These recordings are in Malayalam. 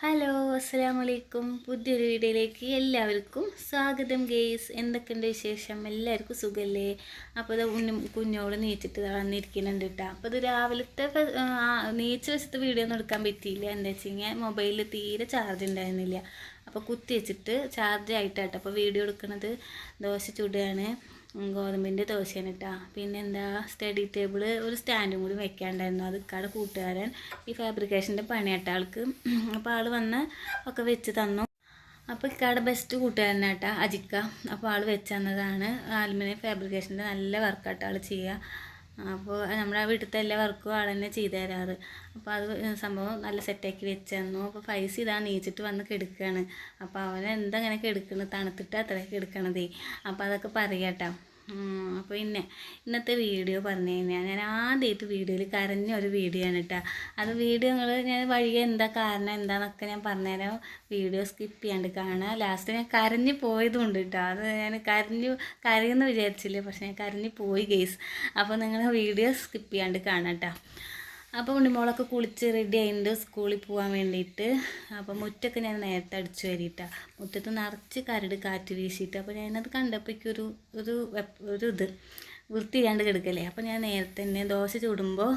ഹലോ അസ്സാം വലൈക്കും പുതിയൊരു വീഡിയോയിലേക്ക് എല്ലാവർക്കും സ്വാഗതം ഗെയ്സ്. എന്തൊക്കെയുണ്ട് വിശേഷം? എല്ലാവർക്കും സുഖമല്ലേ അപ്പോൾ ഇത് ഉണ്ണും കുഞ്ഞോൾ നീച്ചിട്ട് വന്നിരിക്കുന്നുണ്ട് കേട്ടോ അപ്പോൾ ഇത് രാവിലത്തെ നീച്ച വശത്ത് വീഡിയോ ഒന്നും എടുക്കാൻ പറ്റിയില്ല. എന്താ വെച്ച് കഴിഞ്ഞാൽ മൊബൈലിൽ തീരെ ചാർജ് ഉണ്ടായിരുന്നില്ല. അപ്പോൾ കുത്തി വെച്ചിട്ട് ചാർജ് ആയിട്ടാട്ടോ അപ്പോൾ വീഡിയോ എടുക്കുന്നത് ദോശ ചുടുകയാണ് ഗോതമ്പിന്റെ ദോശയാണ് കേട്ടോ പിന്നെ എന്താ സ്റ്റഡി ടേബിൾ ഒരു സ്റ്റാൻഡും കൂടി വെക്കാണ്ടായിരുന്നു. അത് ഇക്കാടെ കൂട്ടുകാരൻ ഈ ഫാബ്രിക്കേഷന്റെ പണിയാട്ട ആൾക്ക്. അപ്പോൾ ആൾ വന്ന് ഒക്കെ വെച്ച് തന്നു. അപ്പോൾ ഇക്കാടെ ബെസ്റ്റ് കൂട്ടുകാരനാട്ടാ അജിക്ക. അപ്പോൾ ആൾ വെച്ച് തന്നതാണ്. ആലുമിനിയം ഫാബ്രിക്കേഷന്റെ നല്ല വർക്കാട്ടോ ആൾ ചെയ്യുക അപ്പോൾ നമ്മുടെ വീട്ടിലത്തെ എല്ലാ വർക്കും ആൾ തന്നെ ചെയ്തു തരാറ്. അപ്പോൾ അത് സംഭവം നല്ല സെറ്റാക്കി വെച്ച് തന്നു. അപ്പോൾ ഫൈസ് ഇതാ നീച്ചിട്ട് വന്ന് കെടുക്കുകയാണ് അപ്പോൾ അവൻ എന്താ അങ്ങനെ കെടുക്കുന്നത് തണുത്തിട്ട് അത്ര കെടുക്കണതേ. അപ്പോൾ അതൊക്കെ പറയാം ഉം, അപ്പോൾ പിന്നെ ഇന്നത്തെ വീഡിയോ പറഞ്ഞു കഴിഞ്ഞാൽ ഞാൻ ആദ്യമായിട്ട് വീഡിയോയിൽ കരഞ്ഞ ഒരു വീഡിയോ ആണ് കേട്ടോ അത് വീഡിയോ നിങ്ങൾ ഞാൻ വഴിയെ എന്താ കാരണം എന്താണെന്നൊക്കെ ഞാൻ പറഞ്ഞുതരാം വീഡിയോ സ്കിപ്പ് ചെയ്യാണ്ട് കാണുക ലാസ്റ്റ് ഞാൻ കരഞ്ഞു പോയതും ഉണ്ട് കേട്ടോ അത് ഞാൻ കരഞ്ഞു കരയെന്ന് വിചാരിച്ചില്ല പക്ഷേ ഞാൻ കരഞ്ഞു പോയി ഗെയ്സ് അപ്പോൾ നിങ്ങൾ വീഡിയോ സ്കിപ്പ് ചെയ്യാണ്ട് കാണാം കേട്ടോ അപ്പോൾ ഉണ്ണിമോളൊക്കെ കുളിച്ച് റെഡി ആയിട്ടുണ്ട് സ്കൂളിൽ പോകാൻ വേണ്ടിയിട്ട്. അപ്പോൾ മുറ്റൊക്കെ ഞാൻ നേരത്തെ അടിച്ചു വരിയിട്ടാണ് മുറ്റത്ത് നിറച്ച് കരട് കാറ്റ് വീശിയിട്ട്. അപ്പോൾ ഞാനത് കണ്ടപ്പോഴേക്കൊരു ഒരു ഒരു ഇത്. വൃത്തിയാണ്ട് കിടക്കല്ലേ? അപ്പോൾ ഞാൻ നേരത്തെ തന്നെ ദോശ ചൂടുമ്പോൾ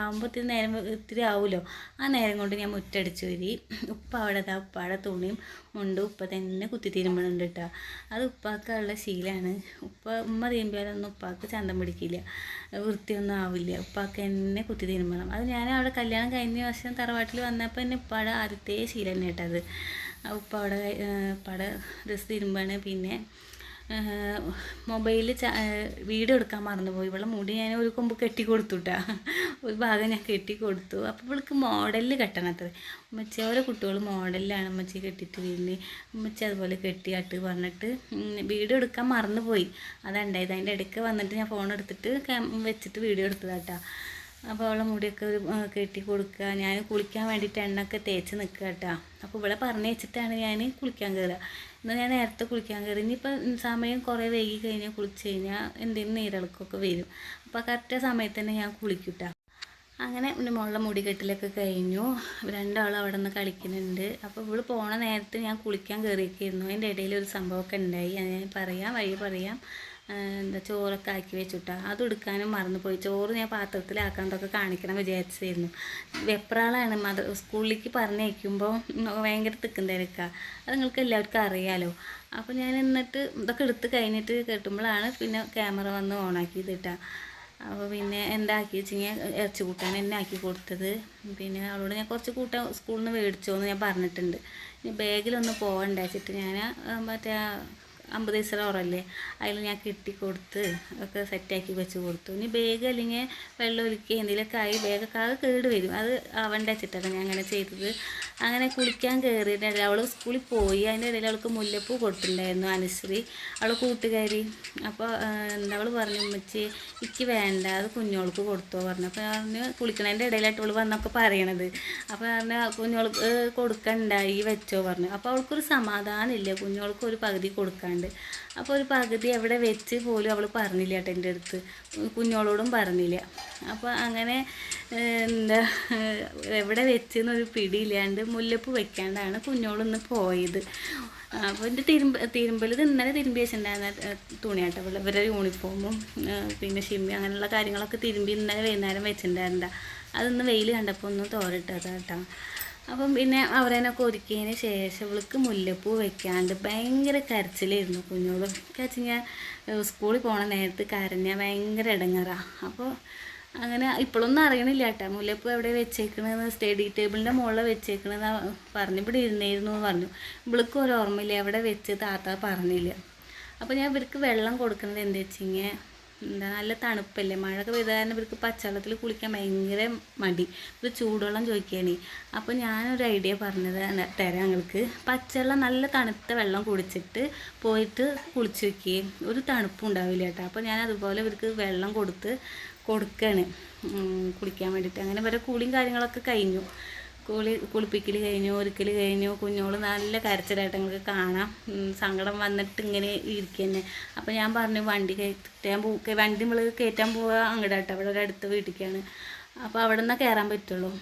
ആകുമ്പോൾ ഇത്തിരി നേരം ഇത്തിരി ആവുമല്ലോ ആ നേരം കൊണ്ട് ഞാൻ മുറ്റടിച്ചു വരി ഉപ്പ അവിടെ താ ഉപ്പാടെ തുണിയും മുണ്ട് ഉപ്പ തന്നെ കുത്തി തിരുമ്പണുണ്ട് കേട്ടോ അത് ഉപ്പാക്കുള്ള ശീലമാണ് ഉപ്പ ഉമ്മ തിരുമ്പിയാലൊന്നും ഉപ്പാക്ക് ചന്തം പിടിക്കില്ല. വൃത്തിയൊന്നും ആവില്ല. ഉപ്പാക്ക് എന്നെ കുത്തി തിരുമ്പണം. അത് ഞാൻ അവിടെ കല്യാണം കഴിഞ്ഞ വർഷം തറവാട്ടിൽ വന്നപ്പോൾ എന്നെ ഉപ്പാടെ ആദ്യത്തെ ശീലം തന്നെ കേട്ടത് ഉപ്പ അവിടെ ഉപ്പാടെ ഡ്രസ്സ് തിരുമ്പാണ്. പിന്നെ മൊബൈലിൽ വീഡിയോ എടുക്കാൻ മറന്നുപോയി. ഇവളെ മുടി ഞാൻ ഒരു കൊമ്പ് കെട്ടി കൊടുത്തുട്ടാ ഒരു ഭാഗം ഞാൻ കെട്ടി കൊടുത്തു അപ്പോൾ ഇവൾക്ക് മോഡലിൽ കെട്ടണത്ര ഉമ്മച്ചി ഓരോ കുട്ടികൾ മോഡലിലാണ് ഉമ്മച്ചി കെട്ടിയിട്ട് വീടിന് ഉമ്മച്ചി അതുപോലെ കെട്ടിയാട്ട് പറഞ്ഞിട്ട് വീഡിയോ എടുക്കാൻ മറന്നുപോയി. അതുണ്ടായത് അതിന്റെ ഇടയ്ക്ക് വന്നിട്ട് ഞാൻ ഫോൺ എടുത്തിട്ട് വെച്ചിട്ട് വീഡിയോ എടുത്തതാട്ടാ. അപ്പോൾ അവളെ മുടിയൊക്കെ കെട്ടി കൊടുക്കുക. ഞാൻ കുളിക്കാൻ വേണ്ടിയിട്ട് എണ്ണയൊക്കെ തേച്ച് നിൽക്കുക കേട്ടോ അപ്പോൾ ഇവിടെ പറഞ്ഞു വെച്ചിട്ടാണ് ഞാൻ കുളിക്കാൻ കയറുക എന്നാൽ ഞാൻ നേരത്തെ കുളിക്കാൻ കയറി ഇനിയിപ്പോൾ സമയം കുറേ വൈകി കഴിഞ്ഞാൽ കുളിച്ച് കഴിഞ്ഞാൽ എന്തെങ്കിലും നീരിളക്കൊക്കെ വരും. അപ്പോൾ കറക്റ്റ് സമയത്ത് തന്നെ ഞാൻ കുളിക്കൂട്ടാ അങ്ങനെ മുകളിലെ മുടി കെട്ടിലൊക്കെ കഴിഞ്ഞു. രണ്ടാളും അവിടെ നിന്ന് കളിക്കുന്നുണ്ട്. അപ്പോൾ ഇവിടെ പോണ നേരത്ത് ഞാൻ കുളിക്കാൻ കയറിയൊക്കെയായിരുന്നു അതിന്റെ ഇടയിൽ ഒരു സംഭവമൊക്കെ ഉണ്ടായി. ഞാൻ പറയാം വഴി പറയാം. എന്താ ചോറൊക്കെ ആക്കി വെച്ചുട്ടാ. അത് എടുക്കാനും മറന്നുപോയി. ചോറ് ഞാൻ പാത്രത്തിലാക്കാണ്ടൊക്കെ കാണിക്കണം വിചാരിച്ചായിരുന്നു വെപ്രാളാണ് മദർ സ്കൂളിലേക്ക് പറഞ്ഞയക്കുമ്പോൾ ഭയങ്കര തിക്കും തിരക്കുക അത് നിങ്ങൾക്ക് എല്ലാവർക്കും അറിയാലോ. അപ്പോൾ ഞാൻ എന്നിട്ട് ഇതൊക്കെ എടുത്ത് കഴിഞ്ഞിട്ട് കെട്ടുമ്പോഴാണ് പിന്നെ ക്യാമറ വന്ന് ഓണാക്കിയത് കേട്ടോ അപ്പോൾ പിന്നെ എന്താക്കി വെച്ച് കഴിഞ്ഞാൽ ഇറച്ചി കൂട്ടാൻ എന്നെ ആക്കി കൊടുത്തത്. പിന്നെ അവളോട് ഞാൻ കുറച്ച് കൂട്ടാൻ സ്കൂളിൽ നിന്ന് മേടിച്ചോന്ന് ഞാൻ പറഞ്ഞിട്ടുണ്ട്. ഇനി ബാഗിലൊന്ന് പോകണ്ട ഞാൻ മറ്റേ അമ്പത് ദിവസം ഉറല്ലേ അതിൽ ഞാൻ കെട്ടി കൊടുത്ത് ഒക്കെ സെറ്റാക്കി വെച്ച് കൊടുത്തു. ഇനി ബാഗ് അല്ലെങ്കിൽ വെള്ളം ഒലിക്കുക എന്തെങ്കിലുമൊക്കെ ആയി ബാഗൊക്കെ ആകെ കേട് വരും. അത് ആവണ്ട വെച്ചിട്ടാണ് ഞാൻ അങ്ങനെ ചെയ്തത്. അങ്ങനെ കുളിക്കാൻ കയറിയിട്ടുണ്ടായിരുന്നു അവൾ സ്കൂളിൽ പോയി. അതിന്റെ ഇടയിൽ അവൾക്ക് മുല്ലപ്പൂ കൊടുത്തിട്ടുണ്ടായിരുന്നു അനുശ്രീ. അവൾ കൂട്ടുകാരി. അപ്പോൾ എന്താ അവൾ പറഞ്ഞു ഉമ്മച്ചി എനിക്ക് വേണ്ട അത് കുഞ്ഞോൾക്ക് കൊടുത്തോ പറഞ്ഞു. അപ്പോൾ പറഞ്ഞു കുളിക്കണതിന്റെ ഇടയിലായിട്ട് അവൾ വന്നൊക്കെ പറയണത്. അപ്പോൾ പറഞ്ഞു കുഞ്ഞോൾക്ക് കൊടുക്കണ്ടായി വെച്ചോ പറഞ്ഞു. അപ്പോൾ അവൾക്കൊരു സമാധാനമില്ല. കുഞ്ഞോൾക്ക് ഒരു പകുതി കൊടുക്കാണ്ട്. അപ്പോൾ ഒരു പകുതി അവിടെ വെച്ച് പോലും അവൾ പറഞ്ഞില്ല കേട്ടോ എന്റെ അടുത്ത്. കുഞ്ഞോളോടും പറഞ്ഞില്ല. അപ്പോൾ അങ്ങനെ എന്താ എവിടെ വെച്ചെന്നൊരു പിടിയില്ലാണ്ട് മുല്ലപ്പ് വെക്കാണ്ടാണ് കുഞ്ഞോളൊന്ന് പോയത്. അപ്പോൾ എന്റെ തിരുമ്പ തിരുമ്പൽ ഇത് ഇന്നലെ തിരുമ്പി വെച്ചിട്ടുണ്ടായിരുന്ന തുണിയാട്ടോ. ഇവരുടെ യൂണിഫോമും പിന്നെ ഷിമ്മി അങ്ങനെയുള്ള കാര്യങ്ങളൊക്കെ തിരുമ്പി ഇന്നലെ വൈകുന്നേരം വെച്ചിട്ടുണ്ടായിരുന്ന അതൊന്ന് വെയിൽ കണ്ടപ്പോൾ ഒന്ന് തോരട്ടതാ കേട്ടോ അപ്പം പിന്നെ അവരേനൊക്കെ ഒരുക്കിയതിന് ശേഷം ഇവൾക്ക് മുല്ലപ്പൂ വെക്കാണ്ട് ഭയങ്കര കരച്ചിലായിരുന്നു കുഞ്ഞോൾ. ഞാൻ സ്കൂളിൽ പോണ നേരത്ത് കരഞ്ഞാൽ ഭയങ്കര ഇടങ്ങറാണ് അപ്പോൾ അങ്ങനെ ഇപ്പോഴൊന്നും അറിയണില്ല കേട്ടോ. മുല്ലപ്പൂ എവിടെ വെച്ചേക്കണെന്ന് സ്റ്റഡി ടേബിളിന്റെ മുകളിൽ വെച്ചേക്കണെന്ന് പറഞ്ഞു ഇവിടെ ഇരുന്നിരുന്നു എന്ന് പറഞ്ഞു. ഇവൾക്ക് ഒരു ഓർമ്മയില്ല എവിടെ വെച്ച് താത്ത പറഞ്ഞില്ല. അപ്പോൾ ഞാൻ ഇവർക്ക് വെള്ളം കൊടുക്കുന്നത് എന്താ വെച്ചിങ്ങനെ എന്താ നല്ല തണുപ്പല്ലേ? മഴയൊക്കെ പെയ്ത കാരണം ഇവർക്ക് പച്ചവെള്ളത്തിൽ കുളിക്കാൻ ഭയങ്കര മടി. ഇത് ചൂടുവെള്ളം ചോദിക്കുകയാണ്. അപ്പോൾ ഞാനൊരു ഐഡിയ പറഞ്ഞത് തരാം ഞങ്ങൾക്ക് പച്ചവെള്ളം നല്ല തണുത്ത വെള്ളം കുടിച്ചിട്ട് പോയിട്ട് കുളിച്ച് വയ്ക്കുകയും ഒരു തണുപ്പും ഉണ്ടാവില്ല കേട്ടോ. അപ്പോൾ ഞാൻ അതുപോലെ ഇവർക്ക് വെള്ളം കൊടുത്ത് കൊടുക്കുകയാണ് കുളിക്കാൻ വേണ്ടിയിട്ട് അങ്ങനെ വരെ കൂളിയും കാര്യങ്ങളൊക്കെ കഴിഞ്ഞു. കൂളി കുളിപ്പിക്കൽ കഴിഞ്ഞു ഒരുക്കൽ കഴിഞ്ഞു. കുഞ്ഞോൾ നല്ല കരച്ചിലായിട്ട് നിങ്ങൾക്ക് കാണാം. സങ്കടം വന്നിട്ട് ഇങ്ങനെ ഇരിക്കന്നെ. അപ്പോൾ ഞാൻ പറഞ്ഞു വണ്ടി കയറ്റാൻ പോ വണ്ടി നമ്മൾ കയറ്റാൻ പോവുക അങ്ങോട്ടാട്ടോ അവിടെ അടുത്ത വീട്ടിലേക്കാണ് അപ്പോൾ അവിടെ നിന്നേ കയറാൻ പറ്റുള്ളൂ.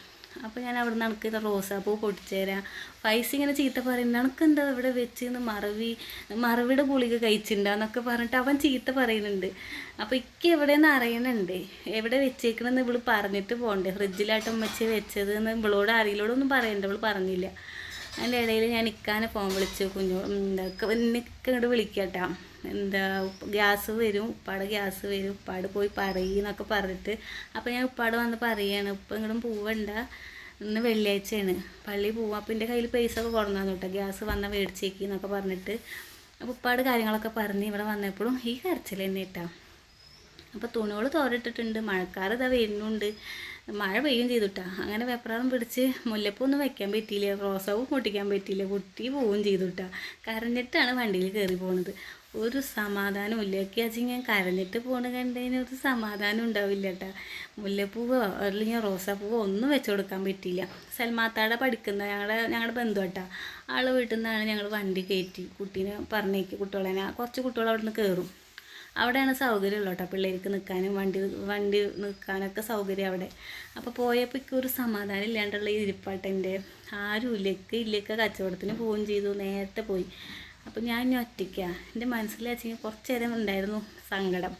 അപ്പോൾ ഞാൻ അവിടെ നിന്ന് എനിക്ക് റോസാപ്പൂ പൊട്ടിച്ചേരാം. പൈസ ഇങ്ങനെ ചീത്ത പറയുന്നത് എനിക്ക് എന്താ ഇവിടെ വെച്ച് മറവി മറവിയുടെ ഗുളിക കഴിച്ചിട്ടുണ്ടെന്നൊക്കെ പറഞ്ഞിട്ട് അവൻ ചീത്ത പറയുന്നുണ്ട്. അപ്പോൾ ഇക്ക് എവിടെയെന്ന് അറിയണുണ്ട്? എവിടെ വെച്ചേക്കണമെന്ന് ഇവൾ പറഞ്ഞിട്ട് പോകണ്ടേ ഫ്രിഡ്ജിലായിട്ട് വെച്ച് വെച്ചത് എന്ന് ഇവളോട് ആരെങ്കിലോടൊന്നും പറയണ്ട. ഇവൾ പറഞ്ഞില്ല. അതിന്റെ ഇടയിൽ ഞാൻ ഇക്കാനെ ഫോൺ വിളിച്ചു. കുഞ്ഞു എന്താ ഇങ്ങോട്ട് വിളിക്കട്ടാ. എന്താ ഗ്യാസ് വരും ഉപ്പാട് ഗ്യാസ് വരും ഉപ്പാട് പോയി പറയുന്നൊക്കെ പറഞ്ഞിട്ട്. അപ്പോൾ ഞാൻ ഉപ്പാട് വന്ന് പറയാണ് ഉപ്പ ഇങ്ങോട്ടും പോവണ്ട. ഇന്ന് വെള്ളിയാഴ്ചയാണ്. പള്ളി പോവാം. അപ്പം എന്റെ കയ്യിൽ പൈസ ഒക്കെ കൊടുന്നു കേട്ടോ. ഗ്യാസ് വന്നാൽ മേടിച്ചേക്ക് എന്നൊക്കെ പറഞ്ഞിട്ട്. അപ്പോൾ ഉപ്പാട് കാര്യങ്ങളൊക്കെ പറഞ്ഞ് ഇവിടെ വന്നപ്പോഴും ഈ കരച്ചിൽ തന്നെ ഇട്ടാ അപ്പോൾ തുണികൾ തോരട്ടിട്ടുണ്ട്. മഴക്കാർ ഇതാ വരുന്നുണ്ട്. മഴ പെയ്യും ചെയ്തുട്ടാ. അങ്ങനെ വെപ്രാളം പിടിച്ച് മുല്ലപ്പൂ ഒന്നും വെക്കാൻ പറ്റിയില്ല. റോസാവും പൊട്ടിക്കാൻ പറ്റിയില്ല. പൊട്ടി പോവുകയും ചെയ്തുട്ടാ. കരഞ്ഞിട്ടാണ് വണ്ടിയിൽ കയറി പോകുന്നത് ഒരു സമാധാനം ഇല്ല. ഒക്കെ ഞാൻ കരഞ്ഞിട്ട് പോണ കണ്ടതിന് ഒരു സമാധാനം ഉണ്ടാവില്ല കേട്ടാ മുല്ലപ്പൂവോ അല്ലെങ്കിൽ റോസാപ്പൂവോ ഒന്നും വെച്ചു കൊടുക്കാൻ പറ്റിയില്ല. സൽമാത്താടെ പഠിക്കുന്ന ഞങ്ങളുടെ ഞങ്ങളുടെ ബന്ധു കേട്ടാ ആളെ വീട്ടിൽ നിന്നാണ് ഞങ്ങൾ വണ്ടി കയറ്റി. കുട്ടീനെ പറഞ്ഞേക്ക് കുട്ടികളെ. കുറച്ച് കുട്ടികൾ അവിടെ നിന്ന് കയറും അവിടെയാണ് സൗകര്യം ഉള്ളത് കേട്ടോ പിള്ളേർക്ക് നിൽക്കാനും വണ്ടി വണ്ടി നിൽക്കാനൊക്കെ സൗകര്യം അവിടെ. അപ്പോൾ പോയപ്പോൾ എനിക്ക് ഒരു സമാധാനം ഇല്ലാണ്ടുള്ള ഇരിപ്പാട്ടെന്റെ. ആരും ഇല്ലേക്ക് ഇല്ലേക്ക് കച്ചവടത്തിന് പോവുകയും ചെയ്തു നേരത്തെ പോയി. അപ്പോൾ ഞാൻ ഇനി ഒറ്റയ്ക്കാണ് എന്റെ മനസ്സിൽ വെച്ചെങ്കിൽ കുറച്ച് നേരം ഉണ്ടായിരുന്നു സങ്കടം.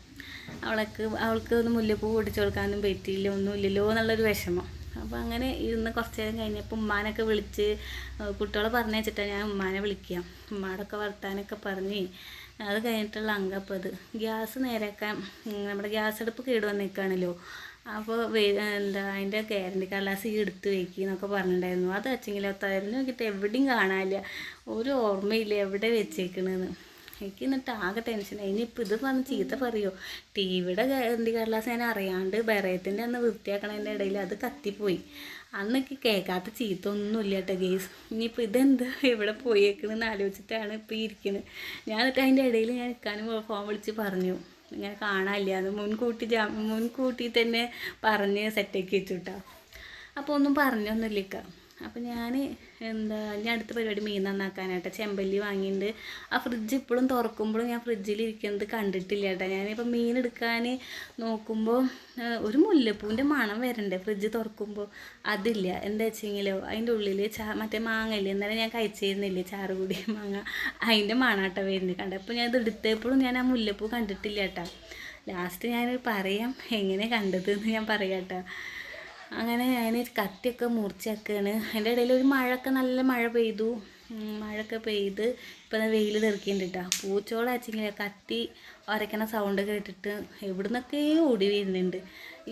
അവൾക്ക് അവൾക്ക് ഒന്ന് മുല്ലപ്പൂ പൊടിച്ചു കൊടുക്കാനും പറ്റിയില്ല ഒന്നുമില്ലല്ലോ എന്നുള്ളൊരു വിഷമം. അപ്പോൾ അങ്ങനെ ഇരുന്ന് കുറച്ച് നേരം കഴിഞ്ഞപ്പോൾ ഉമ്മാനൊക്കെ വിളിച്ച് കുട്ടികളെ പറഞ്ഞേച്ചിട്ടാണ് ഞാൻ ഉമ്മാനെ വിളിക്കുക ഉമ്മാടൊക്കെ വർത്താനൊക്കെ പറഞ്ഞ് അത് കഴിഞ്ഞിട്ടുള്ള അങ്കപ്പം അത്. ഗ്യാസ് നേരെക്കാൻ നമ്മുടെ ഗ്യാസ് അടുപ്പ് കേട് വന്നിരിക്കുകയാണല്ലോ. അപ്പോൾ എന്താ അതിന്റെ ഗ്യാരണ്ടി കടലാസ് എടുത്ത് വെക്കുക എന്നൊക്കെ പറഞ്ഞിട്ടുണ്ടായിരുന്നു. അത് വെച്ചെങ്കിലോ തരുന്നു നോക്കിയിട്ട് എവിടെയും കാണാനില്ല. ഒരു ഓർമ്മയില്ല എവിടെ വെച്ചേക്കണെന്ന്. എനിക്ക് എന്നിട്ട് ആകെ ടെൻഷനായി ഇനിയിപ്പോൾ ഇത് പറഞ്ഞ് ചീത്ത പറയുമോ ടി വിയുടെ ഗ്യാരണ്ടി കടലാസ് ഞാൻ അറിയാണ്ട് ബെറയത്തിന്റെ അന്ന് വൃത്തിയാക്കണതിന്റെ ഇടയിൽ അത് കത്തിപ്പോയി. അന്നൊക്കെ കേൾക്കാത്ത ചീത്ത ഒന്നുമില്ല കേട്ടോ ഗെയ്സ് ഇനിയിപ്പോൾ ഇതെന്ത്? എവിടെ പോയേക്കണെന്ന് ആലോചിച്ചിട്ടാണ് ഇപ്പോൾ ഇരിക്കുന്നത് ഞാൻ എന്നിട്ട് അതിന്റെ ഇടയിൽ ഞാൻ നിൽക്കാനും ഫോൺ വിളിച്ച് പറഞ്ഞു. ഇങ്ങനെ കാണാനില്ല. അത് മുൻകൂട്ടി ജാ മുൻകൂട്ടി തന്നെ പറഞ്ഞ് സെറ്റാക്കി വെച്ചു കേട്ടോ അപ്പോൾ ഒന്നും പറഞ്ഞൊന്നുമില്ല അപ്പോൾ ഞാൻ എന്താ ഞാൻ അടുത്ത പരിപാടി മീൻ നന്നാക്കാനായിട്ട് ചെമ്പല്ലി വാങ്ങിയിട്ടുണ്ട് ആ ഫ്രിഡ്ജ് ഇപ്പോഴും തുറക്കുമ്പോഴും ഞാൻ ഫ്രിഡ്ജിൽ ഇരിക്കുന്നത് കണ്ടിട്ടില്ല കേട്ടോ. ഞാനിപ്പോൾ മീൻ എടുക്കാൻ നോക്കുമ്പോൾ ഒരു മുല്ലപ്പൂവിന്റെ മണം വരണ്ടേ ഫ്രിഡ്ജ് തുറക്കുമ്പോൾ അതില്ല. എന്താ വെച്ചെങ്കിലോ അതിന്റെ ഉള്ളിൽ ചാ മറ്റേ മാങ്ങയില്ലേ? എന്നാലും ഞാൻ കഴിച്ചിരുന്നില്ലേ ചാറുകൂടി മാങ്ങ? അതിന്റെ മണാട്ട വരുന്നത് കണ്ടത് അപ്പോൾ ഞാൻ ഇത് എടുത്തപ്പോഴും ഞാൻ ആ മുല്ലപ്പൂ കണ്ടിട്ടില്ല കേട്ടോ. ലാസ്റ്റ് ഞാൻ പറയാം എങ്ങനെ കണ്ടത് എന്ന് ഞാൻ പറയാം കേട്ടോ. അങ്ങനെ ഞാൻ കത്തിയൊക്കെ മുറിച്ചൊക്കെയാണ് അതിന്റെ ഇടയിൽ ഒരു മഴയൊക്കെ നല്ല മഴ പെയ്തു. മഴയൊക്കെ പെയ്ത് ഇപ്പം വെയിൽ തെറിക്കുന്നുണ്ട് കേട്ടോ പൂച്ചോളാച്ചെങ്കിൽ കത്തി ഉരയ്ക്കണ സൗണ്ട് കേട്ടിട്ട് എവിടുന്നൊക്കെ ഓടി വരുന്നുണ്ട്.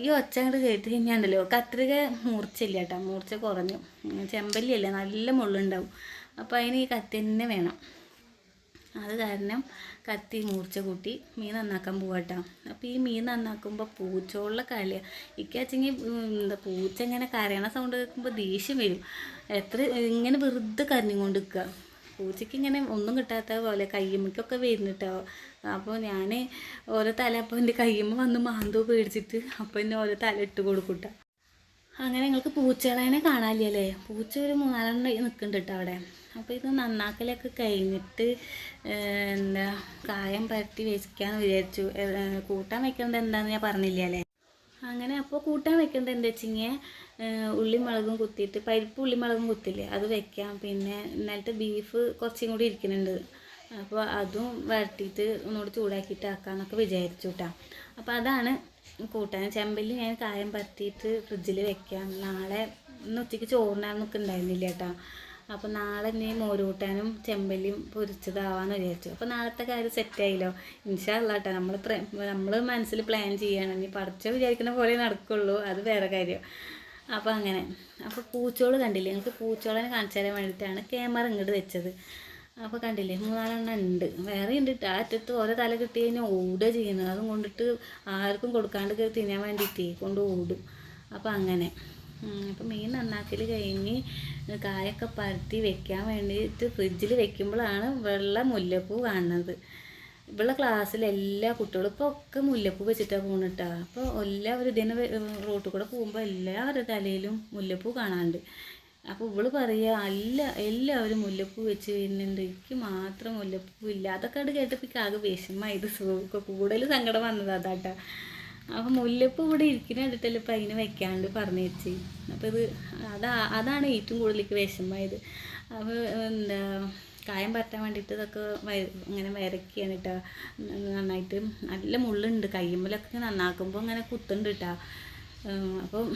ഈ ഒച്ച അങ്ങോട്ട് കേട്ട് കഴിഞ്ഞാണ്ടല്ലോ കത്രിക മൂർച്ചയില്ല കേട്ടോ മൂർച്ച കുറഞ്ഞു. ചെമ്പല്ലിയല്ലേ നല്ല മുള്ളുണ്ടാവും. അപ്പോൾ അതിന് ഈ കത്തി തന്നെ വേണം. അത് കാരണം കത്തി മൂർച്ച കൂട്ടി മീൻ നന്നാക്കാൻ പോവാട്ടോ. അപ്പോൾ ഈ മീൻ നന്നാക്കുമ്പോൾ പൂച്ചോളുള്ള കളിയാണ് ഇക്കാച്ചെങ്കിൽ എന്താ പൂച്ച ഇങ്ങനെ കരയണ സൗണ്ട് കേൾക്കുമ്പോൾ ദേഷ്യം വരും. എത്ര ഇങ്ങനെ വെറുതെ കരഞ്ഞുകൊണ്ട് നിൽക്കുക പൂച്ചയ്ക്ക് ഇങ്ങനെ ഒന്നും കിട്ടാത്ത പോലെ കയ്യമ്മയ്ക്കൊക്കെ വരുന്നിട്ടോ. അപ്പോൾ ഞാൻ ഓരോ തല അപ്പോൾ എന്റെ കയ്യമ്മ വന്ന് മാന്തോ പേടിച്ചിട്ട് അപ്പോൾ എന്നെ ഓരോ തല ഇട്ട് കൊടുക്കൂട്ട. അങ്ങനെ നിങ്ങൾക്ക് പൂച്ചകളെ കാണാനില്ലേ? പൂച്ച ഒരു മൂന്നാലെണ്ണം നിൽക്കുന്നുണ്ട് കേട്ടോ അവിടെ. അപ്പോൾ ഇത് നന്നാക്കലൊക്കെ കഴിഞ്ഞിട്ട് എന്താ കായം പരത്തി വെച്ചിക്കാന്ന് വിചാരിച്ചു. കൂട്ടാൻ വെക്കുന്നത് എന്താണെന്ന് ഞാൻ പറഞ്ഞില്ല അല്ലേ? അങ്ങനെ അപ്പോൾ കൂട്ടാൻ വെക്കുന്നത് എന്താ ഉള്ളി മുളകും കുത്തിയിട്ട് പരിപ്പ് ഉള്ളി മുളകും കുത്തില്ലേ അത് വെക്കാം. പിന്നെ ഇന്നലത്തെ ബീഫ് കുറച്ചും കൂടി ഇരിക്കുന്നുണ്ട്. അപ്പോൾ അതും വരട്ടിയിട്ട് ഒന്നുകൂടി ചൂടാക്കിയിട്ട് ആക്കാമെന്നൊക്കെ വിചാരിച്ചു കേട്ടോ അപ്പോൾ അതാണ് കൂട്ടാൻ. ചെമ്പല്ലി ഞാൻ കായം പരത്തിയിട്ട് ഫ്രിഡ്ജിൽ വെക്കാം. നാളെ ഇന്ന് ഉച്ചയ്ക്ക് ചോറിനാന്നൊക്കെ ഉണ്ടായിരുന്നില്ല കേട്ടോ അപ്പോൾ നാളെ ഇനി മോരൂട്ടാനും ചെമ്പല്ലിയും പൊരിച്ചതാവാന്ന് വിചാരിച്ചു. അപ്പോൾ നാളത്തെ കാര്യം സെറ്റായില്ലോ ഇൻഷാല്ല കേട്ടോ നമ്മൾ നമ്മൾ മനസ്സിൽ പ്ലാൻ ചെയ്യണം. ഇനി പഠിച്ച വിചാരിക്കുന്ന പോലെ നടക്കുള്ളൂ. അത് വേറെ കാര്യം. അപ്പോൾ അങ്ങനെ. അപ്പോൾ പൂച്ചോൾ കണ്ടില്ലേ? ഞങ്ങൾക്ക് പൂച്ചോളനെ കാണിച്ചു തരാൻ വേണ്ടിയിട്ടാണ് ക്യാമറ ഇങ്ങോട്ട് വെച്ചത്. അപ്പോൾ കണ്ടില്ലേ? മൂന്നാലെണ്ണം ഉണ്ട്. വേറെ ഉണ്ട് ആ അറ്റത്ത് ഓരോ തല കിട്ടി കഴിഞ്ഞാൽ ഓടുക ചെയ്യുന്നത്. അതും കൊണ്ടിട്ട് ആർക്കും കൊടുക്കാണ്ട് തിന്നാൻ വേണ്ടിയിട്ടേ കൊണ്ട് ഓടും. അപ്പോൾ അങ്ങനെ. അപ്പം മീൻ നന്നാക്കൽ കഴിഞ്ഞ് കായൊക്കെ പരത്തി വെക്കാൻ വേണ്ടിയിട്ട് ഫ്രിഡ്ജിൽ വെക്കുമ്പോഴാണ് വെള്ള മുല്ലപ്പൂ കാണുന്നത്. ഇവിടെ ക്ലാസ്സിൽ എല്ലാ കുട്ടികളും ഇപ്പോൾ ഒക്കെ മുല്ലപ്പൂ വെച്ചിട്ടാണ് പോകുന്നത് അപ്പോൾ എല്ലാവരും ഇതിന് റോട്ടിൽ കൂടെ പോകുമ്പോൾ എല്ലാവരുടെ തലയിലും മുല്ലപ്പൂ കാണാണ്ട്. അപ്പോൾ ഇവൾ പറയുക അല്ല എല്ലാവരും മുല്ലപ്പൂ വെച്ച് വരുന്നുണ്ട്. എനിക്ക് മാത്രം മുല്ലപ്പൂ ഇല്ല. അതൊക്കെ അവിടെ കേട്ടപ്പോൾ ആകെ വിഷമമായി. ഇത് കൂടുതൽ സങ്കടം വന്നത് അതാട്ടാ. അപ്പോൾ മുല്ലപ്പൂ ഇവിടെ ഇരിക്കുന്ന കണ്ടിട്ടല്ലേ ഇപ്പം അതിനെ വെക്കാണ്ട് പറഞ്ഞു വെച്ച്. അപ്പോൾ ഇത് അതാ അതാണ് ഏറ്റവും കൂടുതൽ വിഷമമായത്. അപ്പോൾ എന്താ കായം പറ്റാൻ വേണ്ടിയിട്ട് ഇതൊക്കെ ഇങ്ങനെ വരക്കുകയാണ് കേട്ടോ നന്നായിട്ട് നല്ല മുള്ളുണ്ട്. കയ്യുമ്പലൊക്കെ നന്നാക്കുമ്പോൾ ഇങ്ങനെ കുത്തുണ്ട് കേട്ടോ അപ്പം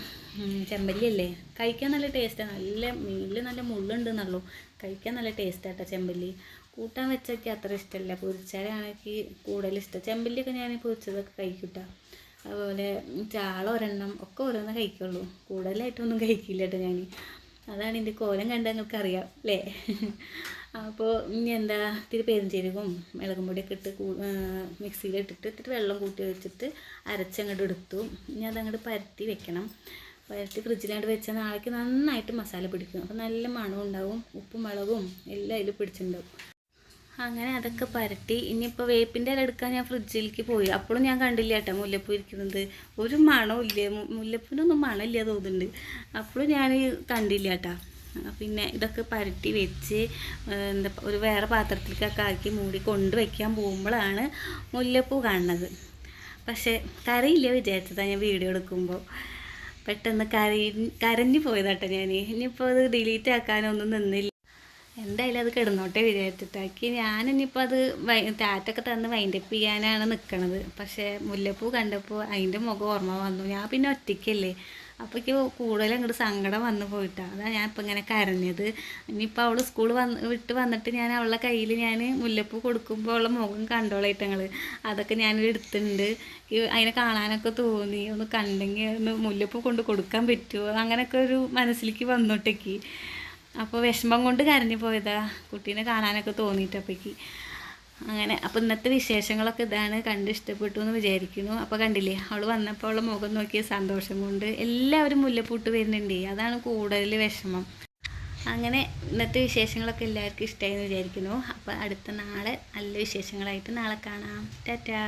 ചെമ്പല്ലിയല്ലേ? കഴിക്കാൻ നല്ല ടേസ്റ്റാണ് നല്ല മീനിൽ നല്ല മുള്ളുണ്ട് എന്നുള്ളൂ കഴിക്കാൻ നല്ല ടേസ്റ്റാട്ടോ ചെമ്പല്ലി. കൂട്ടാൻ വെച്ചൊക്കെ അത്ര ഇഷ്ടമല്ല പൊരിച്ചാലാണെങ്കിൽ കൂടുതൽ ഇഷ്ടം. ചെമ്പല്ലിയൊക്കെ ഞാൻ പൊരിച്ചതൊക്കെ കഴിക്കൂട്ടോ അതുപോലെ ചാള ഒരെണ്ണം ഒക്കെ ഓരോന്ന് കഴിക്കുള്ളൂ. കൂടുതലായിട്ടൊന്നും കഴിക്കില്ല കേട്ടോ ഞാൻ. അതാണ് എന്റെ കോലം കണ്ടാൽ നിങ്ങൾക്ക് അറിയാം അല്ലേ? അപ്പോൾ ഇനി എന്താ ഇത്തിരി പെരിഞ്ചീരകവും മുളകും പൊടിയൊക്കെ ഇട്ട് മിക്സിയിലിട്ടിട്ട് ഇത്തിരി വെള്ളം കൂട്ടി വെച്ചിട്ട് അരച്ചങ്ങോട്ട് എടുത്തു. ഇനി അതങ്ങോട്ട് പരത്തി വെക്കണം. പരത്തി ഫ്രിഡ്ജിലങ്ങോട്ട് വെച്ചാൽ നാളേക്ക് നന്നായിട്ട് മസാല പിടിക്കും. അപ്പോൾ നല്ല മണവും ഉണ്ടാവും. ഉപ്പും മുളകും എല്ലാം അതിൽ പിടിച്ചിട്ടുണ്ടാവും. അങ്ങനെ അതൊക്കെ പരട്ടി. ഇനിയിപ്പോൾ വേപ്പിന്റെ ഇല എടുക്കാൻ ഞാൻ ഫ്രിഡ്ജിലേക്ക് പോയി. അപ്പോഴും ഞാൻ കണ്ടില്ല കേട്ടോ മുല്ലപ്പൂ ഇരിക്കുന്നത്. ഒരു മണവും ഇല്ല. മുല്ലപ്പൂവിനൊന്നും മണമില്ല തോന്നുന്നുണ്ട്. അപ്പോഴും ഞാൻ കണ്ടില്ല കേട്ടോ. പിന്നെ ഇതൊക്കെ പരട്ടി വെച്ച് എന്താ ഒരു വേറെ പാത്രത്തിലേക്കൊക്കെ ആക്കി മൂടി കൊണ്ട് വയ്ക്കാൻ പോകുമ്പോഴാണ് മുല്ലപ്പൂ കാണുന്നത്. പക്ഷേ കരയില്ല വിചാരിച്ചതാണ് ഞാൻ വീഡിയോ എടുക്കുമ്പോൾ. പെട്ടെന്ന് കരയി കരഞ്ഞു പോയതാട്ടോ ഞാൻ ഇനിയിപ്പോൾ അത് ഡിലീറ്റ് ആക്കാനൊന്നും നിന്നില്ല. എന്തായാലും അത് കിടന്നോട്ടെ വിചാരിച്ചിട്ടാക്കി. ഞാൻ ഇനിയിപ്പോൾ അത് വൈ ടാറ്റൊക്കെ തന്ന് വൈൻഡപ്പ് ചെയ്യാനാണ് നിൽക്കണത് പക്ഷേ മുല്ലപ്പൂ കണ്ടപ്പോൾ അതിന്റെ മുഖം ഓർമ്മ വന്നു. ഞാൻ പിന്നെ ഒറ്റയ്ക്കല്ലേ. അപ്പോൾ എനിക്ക് കൂടുതൽ അങ്ങോട്ട് സങ്കടം വന്നു പോയിട്ടാണ് അതാണ് ഞാൻ ഇപ്പം ഇങ്ങനെ കരഞ്ഞത്. ഇനിയിപ്പോൾ അവൾ സ്കൂൾ വന്ന് വിട്ട് വന്നിട്ട് ഞാൻ അവളുടെ കയ്യിൽ ഞാൻ മുല്ലപ്പൂ കൊടുക്കുമ്പോൾ ഉള്ള മുഖം കണ്ടോളായിട്ടങ്ങൾ അതൊക്കെ ഞാൻ എടുത്തിട്ടുണ്ട്. അതിനെ കാണാനൊക്കെ തോന്നി. ഒന്ന് കണ്ടെങ്കിൽ ഒന്ന് മുല്ലപ്പൂ കൊണ്ട് കൊടുക്കാൻ പറ്റുമോ അങ്ങനെയൊക്കെ ഒരു മനസ്സിലേക്ക് വന്നോട്ടേക്ക്. അപ്പോൾ വിഷമം കൊണ്ട് കരഞ്ഞു പോയതാ. കുട്ടീനെ കാണാനൊക്കെ തോന്നിയിട്ടപ്പോഴേക്ക് അങ്ങനെ അപ്പോൾ ഇന്നത്തെ വിശേഷങ്ങളൊക്കെ ഇതാണ്. കണ്ട് ഇഷ്ടപ്പെട്ടു എന്ന് വിചാരിക്കുന്നു. അപ്പോൾ കണ്ടില്ലേ അവൾ വന്നപ്പോൾ അവളുടെ മുഖം നോക്കിയ സന്തോഷം കൊണ്ട് എല്ലാവരും മുല്ലപ്പൂട്ട് വരുന്നുണ്ട്. അതാണ് കൂടുതൽ വിഷമം. അങ്ങനെ ഇന്നത്തെ വിശേഷങ്ങളൊക്കെ എല്ലാവർക്കും ഇഷ്ടമായി എന്ന് വിചാരിക്കുന്നു. അപ്പോൾ അടുത്ത നാളെ നല്ല വിശേഷങ്ങളായിട്ട് നാളെ കാണാം. ടാറ്റാ.